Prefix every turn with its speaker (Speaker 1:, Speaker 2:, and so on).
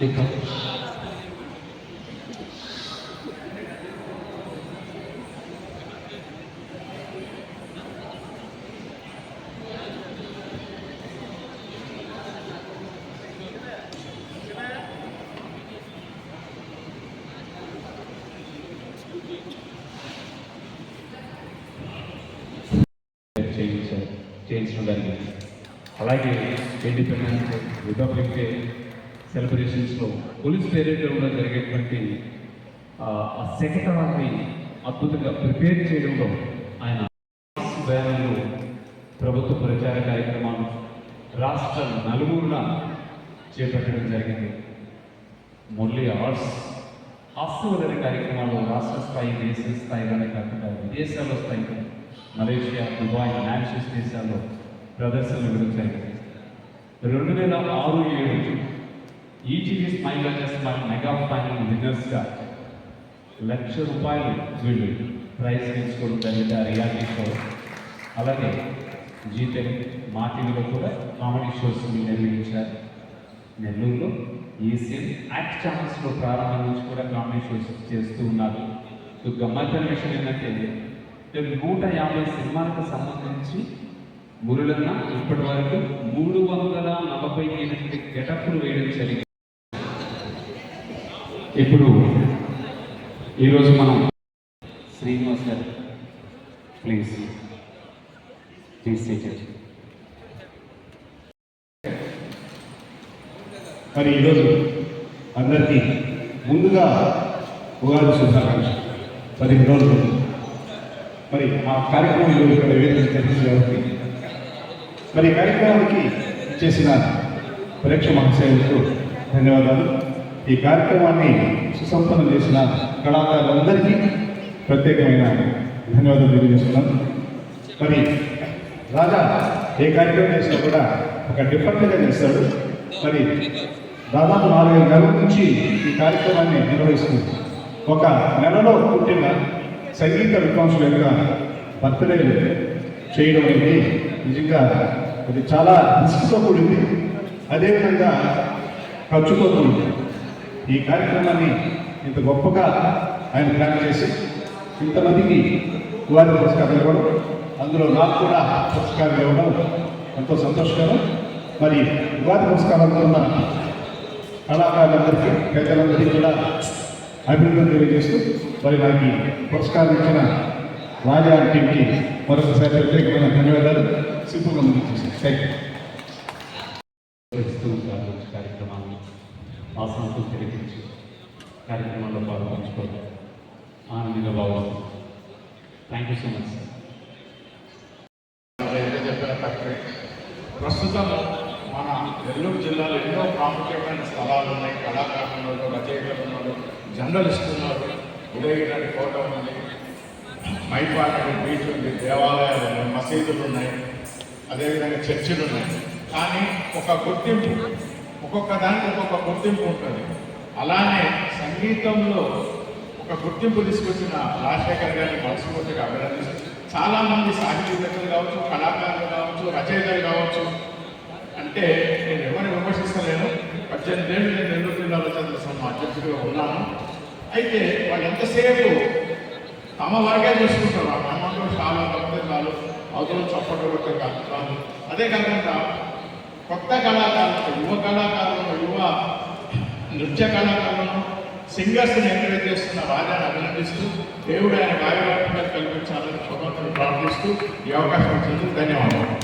Speaker 1: because James from Denmark. I like it. Independent Republic సెలబ్రేషన్స్లో police parade జరిగేటువంటి ఆ, ఆ శకటాన్ని అద్భుతంగా ప్రిపేర్ చేయడంలో ఆయన బ్యానర్లు ప్రభుత్వ ప్రచార కార్యక్రమాలు రాష్ట్ర నలుగురున చేపట్టడం జరిగింది. మురళి ఆర్ట్స్ హాస్యవదన కార్యక్రమాలు రాష్ట్ర స్థాయి దేశ స్థాయిలోనే కాకుండా విదేశాల్లో స్థాయి మలేషియా దుబాయ్ మ్యాన్షస్ దేశాల్లో ప్రదర్శనలు జరిగింది రెండు వేల ఆరు ఏడు ఈటీవీ స్థాయిగా స్మైల్ మెగా ఫైనల్ విన్నర్స్గా లక్ష రూపాయలు వీళ్ళు ప్రైజ్ తీసుకోవడం జరిగింది ఆ రియాలిటీ షో. అలాగే జీతే మా టీవీలో కూడా కామెడీ షోస్ నిర్వహించారు. నెల్లూరులో ఈసీఎం యాక్ట్ ఛానల్స్లో ప్రారంభం నుంచి కూడా కామెడీ షోస్ చేస్తూ ఉన్నారు. సో గమ్మత్తైన విషయం ఏంటంటే నూట యాభై సినిమాలకు సంబంధించి మురులన్న ఇప్పటి వరకు మూడు వందల నలభై ఇప్పుడు ఈరోజు మనం శ్రీనివాస్ గారు ప్లీజ్. ప్లీజ్ సీటెడ్
Speaker 2: మరి ఈరోజు అందరికీ ముందుగా ఉగాది శుభాకాంక్షలు. పదిహేను రోజులు. మరి ఆ కార్యక్రమం ఈరోజు ఇక్కడ వేదిక జరిగింది కాబట్టి. మరి కార్యక్రమానికి చేసిన ప్రేక్ష మహాశయులకు ధన్యవాదాలు. ఈ కార్యక్రమాన్ని సుసంపన్నం చేసిన కళాకారులందరికీ ప్రత్యేకమైన ధన్యవాదాలు తెలియజేస్తున్నాం. మరి రాజా ఏ కార్యక్రమం చేసినా కూడా ఒక డిఫరెంట్గా చేస్తాడు మరి దాదాపు నాలుగైదు నెలల నుంచి ఈ కార్యక్రమాన్ని నిర్వహిస్తుంది. ఒక నెలలో పుట్టిన సంగీత విద్వాంసుల యొక్క బర్త్డే చేయడం అనేది నిజంగా అది చాలా రిస్క్తో కూడింది. అదేవిధంగా ఖర్చుతో కూడింది. ఈ కార్యక్రమాన్ని ఇంత గొప్పగా ఆయన ప్లాన్ చేసి ఇంతమందికి ఉగాది పురస్కారం ఇవ్వడం అందులో నాకు కూడా పురస్కారం ఇవ్వడం ఎంతో సంతోషకరం. మరి ఉగాది పురస్కారంలో ఉన్న కళాకారులందరికీ ప్రజలందరికీ కూడా అభివృద్ధి తెలియజేస్తూ మరి నాకు పురస్కారం ఇచ్చిన రాజా టీంకి మరొకసారి ప్రత్యేకమైన ధన్యవాదాలు. సింపుల్గా ముందు థ్యాంక్ యూ
Speaker 1: ఇస్తూ ఉంటారు మంచి కార్యక్రమాన్ని ఆసనంతో తెలిపించి కార్యక్రమంలో పాల్గొంచుకోవడం ఆనందంగా బాగుంటుంది thank you so much sir
Speaker 3: ప్రస్తుతం మన నెల్లూరు జిల్లాలో ఎన్నో ప్రాముఖ్యమైన స్థలాలు ఉన్నాయి. కళాకారులు ఉన్నారు రచయితలు ఉన్నారు జర్నలిస్టులు ఉన్నారు ఉదయగిరి కోట ఉంది మైపాటి బీచ్ ఉంది దేవాలయాలు ఉన్నాయి మసీదులు ఉన్నాయి అదేవిధంగా చర్చిలు ఉన్నాయి. కానీ ఒక గుర్తింపు ఒక్కొక్క దానికి ఒక్కొక్క గుర్తింపు ఉంటుంది. అలానే సంగీతంలో ఒక గుర్తింపు తీసుకొచ్చిన రాజశేఖర్ గారిని మనస్ఫూర్తిగా అభినందిస్తూ చాలామంది సాహితీవేత్తలు కావచ్చు కళాకారులు కావచ్చు రచయితలు కావచ్చు అంటే నేను ఎవరిని విమర్శిస్తలేను. పద్దెనిమిది ఏళ్ళు నేను రెండు జిల్లాలో చంద్ర సంఘం అధ్యక్షుడిగా ఉన్నాను. అయితే వాళ్ళు ఎంతసేపు తమ వరకే చూసుకుంటారు. ఆ బ్రహ్మంలో చాలా తప్పితే చాలు అవతల చప్పట్లు కొట్టే కాదు కాదు. అదే కాకుండా కొత్త కళాకారులను యువ కళాకారులను యువ నృత్య కళాకారులను సింగర్స్ని ఎంకరేజ్ చేస్తున్న రాజాని అభినందిస్తూ దేవుడు ఆయన గాయవాటిగా కల్పించాలని స్వతంత్రం ప్రార్థిస్తూ ఈ అవకాశం ఇచ్చినందుకు ధన్యవాదాలు.